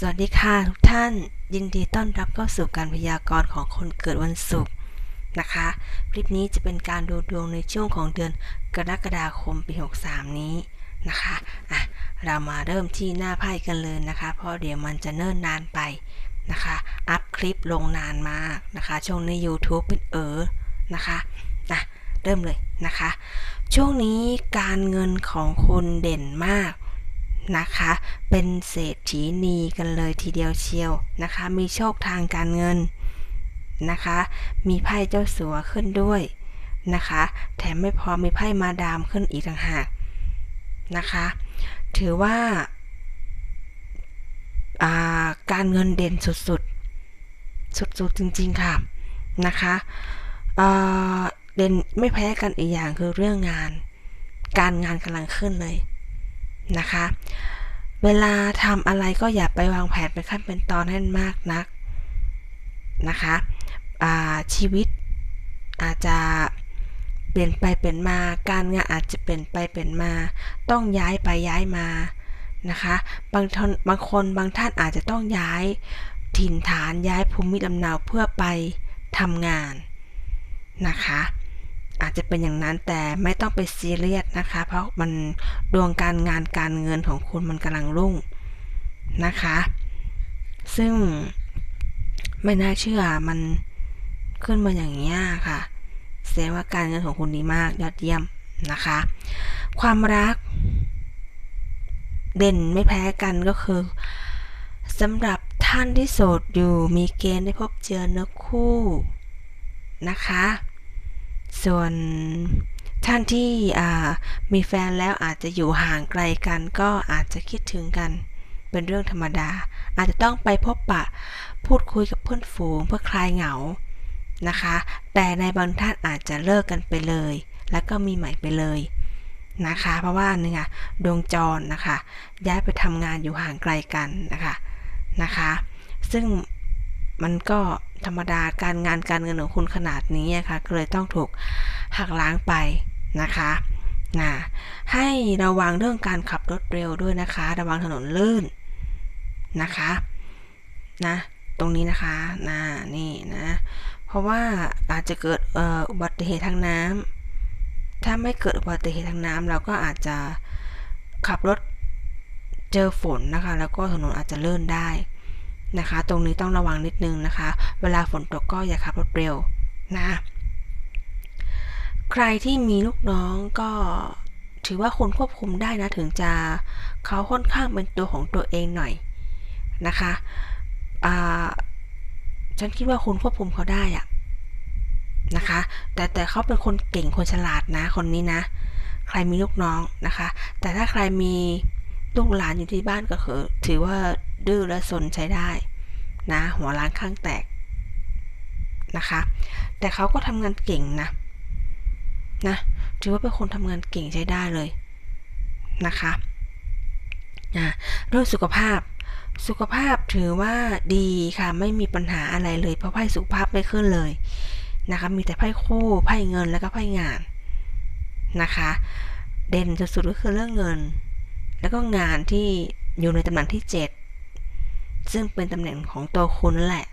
สวัสดีค่ะทุกท่านยินดีต้อนรับเข้าสู่การพยากรณ์ของคนเกิดวันศุกร์นะคะ คลิปนี้จะเป็นการดูดวงในช่วงของเดือนกรกฎาคมปี 63 นี้นะคะอะเรามาเริ่มที่หน้าไพ่กันเลยนะคะ เพราะเดี๋ยวมันจะเนิ่นนานไปนะคะ อัพคลิปลงนานมากนะคะ ช่วงใน YouTube เป็นเออนะคะอะเริ่มเลยนะคะ ช่วงนี้การเงินของคุณเด่นมาก นะคะ เป็นเศรษฐีนีกันเลยทีเดียวเชียวนะคะ มีโชคทางการเงินนะคะ มีไพ่เจ้าสัวขึ้นด้วยนะคะ แถมไม่พอมีไพ่มาดามขึ้นอีกต่างหากนะคะ ถือว่าการเงินเด่นสุดๆ สุดๆจริงๆค่ะนะคะเด่นไม่แพ้กันอีกอย่างคือเรื่องงาน การงานกำลังขึ้นเลย นะคะ เวลาทำอะไรก็อย่าไปวางแผนเป็นขั้นเป็นตอนให้มากนักนะคะชีวิตอาจจะเปลี่ยนไปเปลี่ยนมา การงานอาจจะเปลี่ยนไปเปลี่ยนมา ต้องย้ายไปย้ายมานะคะ บางทนบางคนบางท่านอาจจะต้องย้ายถิ่นฐานย้ายภูมิลำเนาเพื่อไปทำงานนะคะ อาจจะเป็นอย่างนั้นแต่ไม่ต้องไปซีเรียสนะคะ เพราะมันดวงการงานการเงินของคุณมันกำลังรุ่งนะคะ ซึ่งไม่น่าเชื่อมันขึ้นมาอย่างนี้ค่ะแสดงว่าการเงินของคุณดีมากยอดเยี่ยมนะคะ ความรัก เด่นไม่แพ้กันก็คือสำหรับท่านที่โสดอยู่มีเกณฑ์ได้พบเจอเนื้อคู่นะคะ ส่วนท่านที่มีแฟนแล้วอาจจะอยู่ห่างไกลกันก็อาจจะคิดถึงกัน เป็นเรื่องธรรมดา อาจจะต้องไปพบปะพูดคุยกับเพื่อนฝูงเพื่อคลายเหงานะคะ แต่ในบางท่านอาจจะเลิกกันไปเลย แล้วก็มีใหม่ไปเลยนะคะ เพราะว่าเนี่ไงดวงจรนะคะ ย้ายไปทำงานอยู่ห่างไกลกันนะคะนะคะ ซึ่ง มันก็ธรรมดาการงานการเงินของคุณขนาดนี้ค่ะก็เลยต้องถูกหักล้างไปนะคะนะให้ระวังเรื่องการขับรถเร็วด้วยนะคะ ระวังถนนลื่นนะคะนะตรงนี้นะคะนะนี่นะ เพราะว่าอาจจะเกิดอุบัติเหตุทางน้ำถ้าไม่เกิดอุบัติเหตุทางน้ำเราก็อาจจะขับรถเจอฝนนะคะ แล้วก็ถนนอาจจะลื่นได้ นะคะ ตรงนี้ต้องระวังนิดนึงนะคะ เวลาฝนตกก็อย่าขับรถเร็วนะ ใครที่มีลูกน้องก็ถือว่าคนควบคุมได้นะถึงจะเขาค่อนข้างเป็นตัวของตัวเองหน่อยนะคะฉันคิดว่าคุณควบคุมเขาได้อะนะคะ แต่แต่เขาเป็นคนเก่งคนฉลาดนะคนนี้นะ ใครมีลูกน้องนะคะ แต่ถ้าใครมี ลูกหลานอยู่ที่บ้านก็คือ ถือว่าดื้อและสนใช้ได้นะหัวล้างข้างแตกนะคะ แต่เขาก็ทำงานเก่งนะนะถือว่าเป็นคนทำงานเก่งใช้ได้เลยนะคะนะเรื่องสุขภาพ สุขภาพถือว่าดีค่ะไม่มีปัญหาอะไรเลย เพราะไพ่สุขภาพไม่ขึ้นเลยนะคะมีแต่ไพ่คู่ไพ่เงินแล้วก็ไพ่งานนะคะ เด่นสุดๆก็คือเรื่องเงิน แล้วก็งานที่อยู่ในตำแหน่งที่ 7 ซึ่งเป็นตำแหน่งของตัวคุณแหละ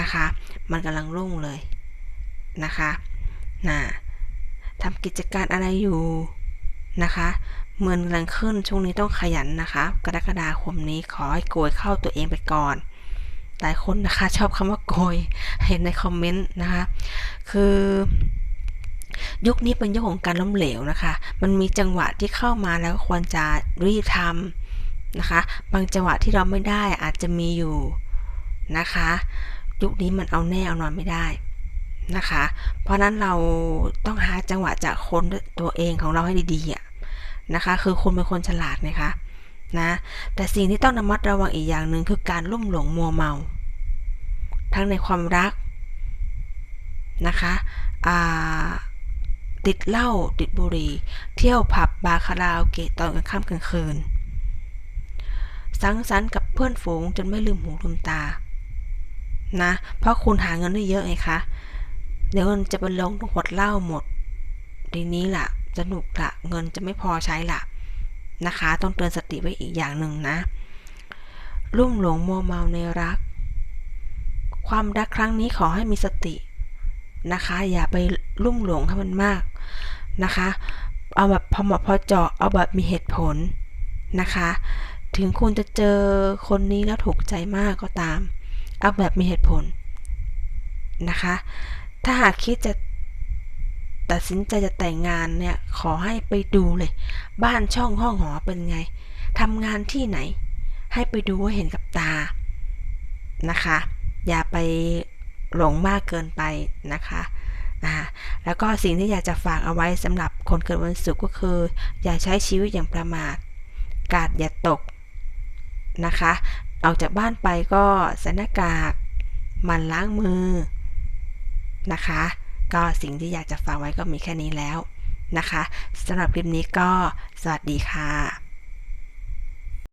นะคะ มันกำลังรุ่งเลยนะคะนะทำกิจการอะไรอยู่นะคะเมือนกำลังขึ้นช่วงนี้ต้องขยันนะคะ กรกฎาคมนี้ขอให้โกยเข้าตัวเองไปก่อนหลายคนนะคะชอบคำว่าโกยเห็นในคอมเมนต์นะคะ คือ ยุคนี้เป็นยุคของการล้มเหลวนะคะ มันมีจังหวะที่เข้ามาแล้วควรจะรีบทำนะคะ บางจังหวะที่เราไม่ได้อาจจะมีอยู่นะคะ ยุคนี้มันเอาแน่เอานอนไม่ได้นะคะ เพราะนั้นเราต้องหาจังหวะจากคนตัวเองของเราให้ดีๆอะนะคะ คือคุณเป็นคนฉลาดนะคะนะ แต่สิ่งที่ต้องระมัดระวังอีกอย่างหนึ่งคือการลุ่มหลงมัวเมา ทั้งในความรักนะคะ อ่า ติดเหล้าติดบุหรี่ เที่ยวผับบาคาราโอเกะตอนกลางค่ำกลางคืน สังสรรค์กับเพื่อนฝูงจนไม่ลืมหูลืมตา นะ เพราะคุณหาเงินได้เยอะไงคะ เดี๋ยวมันจะไปลงหดเหล้าหมด ทีนี้ละ่ะสนุกละเงินจะไม่พอใช้ละนะคะ ต้องเตือนสติไว้อีกอย่างหนึ่งนะลุ่มหลงมัวเมาในรัก ความรักครั้งนี้ขอให้มีสติ นะคะ อย่าไปลุ่มหลงให้มันมากนะคะ เอาแบบพอเหมาะพอเจาะเอาแบบมีเหตุผลนะคะ ถึงคุณจะเจอคนนี้แล้วถูกใจมากก็ตาม เอาแบบมีเหตุผลนะคะ ถ้าหากคิดจะตัดสินใจจะแต่งงานเนี่ย ขอให้ไปดูเลย บ้านช่องห้องหอเป็นไงทำงานที่ไหน ให้ไปดูให้เห็นกับตานะคะ อย่าไป หลงมากเกินไปนะคะอ่าแล้วก็สิ่งที่อยากจะฝากเอาไว้สำหรับคนเกิดวันศุกร์ก็คือ อย่าใช้ชีวิตอย่างประมาท กาดอย่าตกนะคะ ออกจากบ้านไปก็ใส่หน้ากากมันล้างมือนะคะ ก็สิ่งที่อยากจะฝากไว้ก็มีแค่นี้แล้วนะคะสำหรับคลิปนี้ก็สวัสดีค่ะ